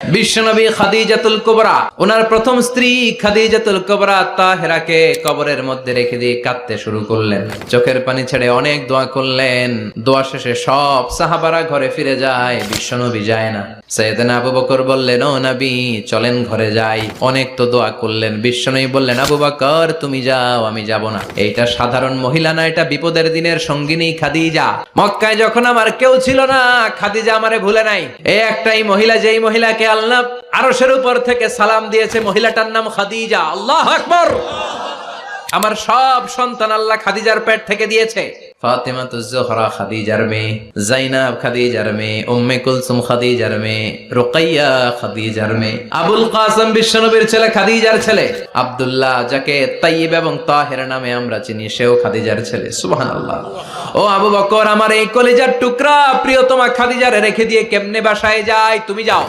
বিশ্বনবী খাদিজাতুল কুবরা, ওনার প্রথম স্ত্রী খাদিজাতুল কুবরা তাহেরাকে কবরের মধ্যে রেখে দিয়ে কাঁদতে শুরু করলেন। চোখের পানি ছেড়ে অনেক দোয়া করলেন। দোয়া শেষে সব সাহাবারা ঘরে ফিরে যায়, বিশ্বনবী যায় না। সৈয়দনা আবু বকর বললেন, ও নবী, চলেন ঘরে যাই। অনেক তো দোয়া করলেন। বিশ্বনবী বললেন, আবু বকর, তুমি যাও, আমি যাব না। এইটা সাধারণ মহিলা না, এটা বিপদের দিনের সঙ্গিনী খাদিজা। মক্কায় যখন আমার কেউ ছিল না, খাদিজা আমারে ভুলে নাই। এই একটাই মহিলা, যেই মহিলাকে আল্লাহ আরশের উপর থেকে সালাম দিয়েছে, মহিলাটার নাম খাদিজা। আল্লাহ আকবর। আমার সব সন্তান আল্লাহ খাদিজার পেট থেকে দিয়েছে। ছেলে নামে আমরা আমার এই কলিজার টুকরা প্রিয়তমা খাদিজারে রেখে দিয়ে কেমনে বাসায় যায়? তুমি যাও।